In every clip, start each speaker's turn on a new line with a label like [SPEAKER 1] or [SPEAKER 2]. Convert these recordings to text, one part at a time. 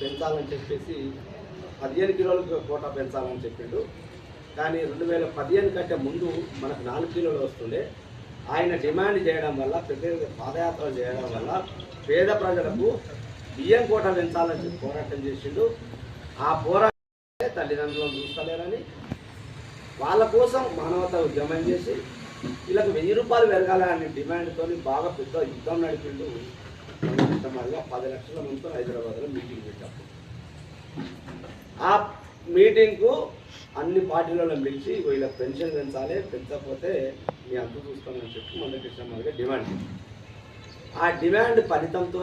[SPEAKER 1] పెంచాలని చెప్పేసి పదిహేను కిలోలకు కోట పెంచాలని చెప్పిండు. కానీ రెండు వేల పదిహేను కంటే ముందు మనకు నాలుగు కిలోలు వస్తుండే. ఆయన డిమాండ్ చేయడం వల్ల పెద్ద పాదయాత్రలు చేయడం వల్ల పేద ప్రజలకు బియ్యం కోట పెంచాలని చెప్పి పోరాటం చేసిండు. ఆ పోరాటం తల్లిదండ్రులను చూస్తలేరని వాళ్ళ కోసం మానవత ఉద్యమం చేసి వీళ్ళకి వెయ్యి రూపాయలు పెరగాలని డిమాండ్తో బాగా పెద్ద యుద్ధం నడిపిండు ఇష్టమాదిగా పది లక్షల ముందు హైదరాబాద్లో మీటింగ్ పెట్టాము ఆ మీటింగ్కు అన్ని పార్టీలలో పిలిచి వీళ్ళ పెన్షన్ పెంచాలి పెంచకపోతే మీ అంత చూస్తామని చెప్పి మందకృష్ణమాదిగా డిమాండ్ ఆ డిమాండ్ ఫలితంతో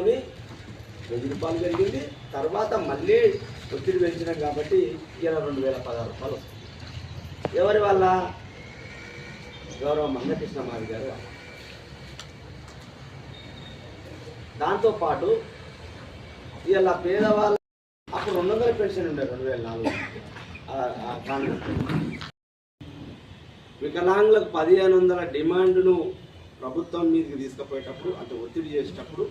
[SPEAKER 1] వెయ్యి రూపాయలు పెరిగింది. తర్వాత మళ్ళీ ఒత్తిడి పెంచినాం కాబట్టి ఇరవై రెండు వేల పదహారు రూపాయలు వస్తుంది. ఎవరి వల్ల? గౌరవ మందకృష్ణమాది గారు వల్ల. దాంతోపాటు ఇలా పేదవాళ్ళ అప్పుడు రెండు వందల పెన్షన్ ఉండే రెండు వేల నాలుగు వికలాంగులకు పదిహేను వందల డిమాండ్ను ప్రభుత్వం మీదకి తీసుకుపోయేటప్పుడు అంటే ఒత్తిడి చేసేటప్పుడు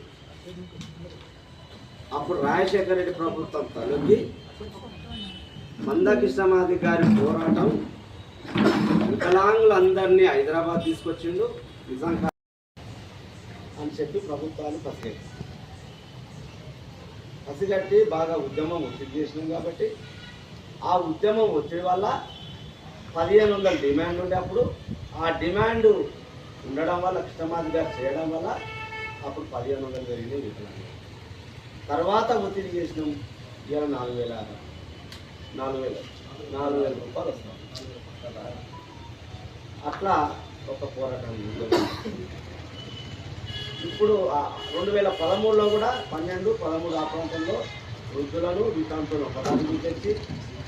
[SPEAKER 1] అప్పుడు రాజశేఖర రెడ్డి ప్రభుత్వం తలొగ్గి మందకృష్ణమాది గారి పోరాటం వికలాంగులందరినీ హైదరాబాద్ తీసుకొచ్చిండు. నిజాం అని చెప్పి ప్రభుత్వాలు పసిగట్టి పసిగట్టి బాగా ఉద్యమం ఒత్తిడి చేసినాం కాబట్టి ఆ ఉద్యమం ఒత్తిడి వల్ల పదిహేను వందల డిమాండ్ ఉండే అప్పుడు ఆ డిమాండ్ ఉండడం వల్ల కృష్ణమాది గారు చేయడం వల్ల అప్పుడు పదిహేను వందలు పెరిగినాయి వికలాంగులు. తర్వాత ఒత్తిడి చేసినాం. ఇవాళ నాలుగు వేల నాలుగు వేల. నాలుగు వేల రూపాయలు వస్తాం అట్లా ఒక పోరాటం ఇప్పుడు రెండు వేల పదమూడులో కూడా పన్నెండు పదమూడు ఆ ప్రాంతంలో వృద్ధులను వికాంతులను ఒకదానికి తెచ్చి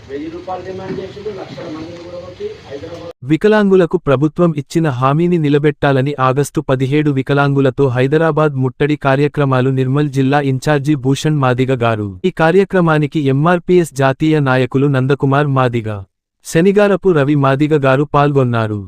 [SPEAKER 1] వెయ్యి రూపాయలు డిమాండ్ చేసిండు లక్షల మందిని కూడా వచ్చి హైదరాబాద్
[SPEAKER 2] వికలాంగులకు ప్రభుత్వం ఇచ్చిన హామీని నిలబెట్టాలని ఆగస్టు పదిహేడు వికలాంగులతో హైదరాబాద్ ముట్టడి కార్యక్రమాలు నిర్మల్ జిల్లా ఇన్ఛార్జి భూషణ్ మాదిగ గారు. ఈ కార్యక్రమానికి ఎంఆర్పీఎస్ జాతీయ నాయకులు నందకుమార్ మాదిగ శనిగారపు రవి మాదిగ గారు పాల్గొన్నారు.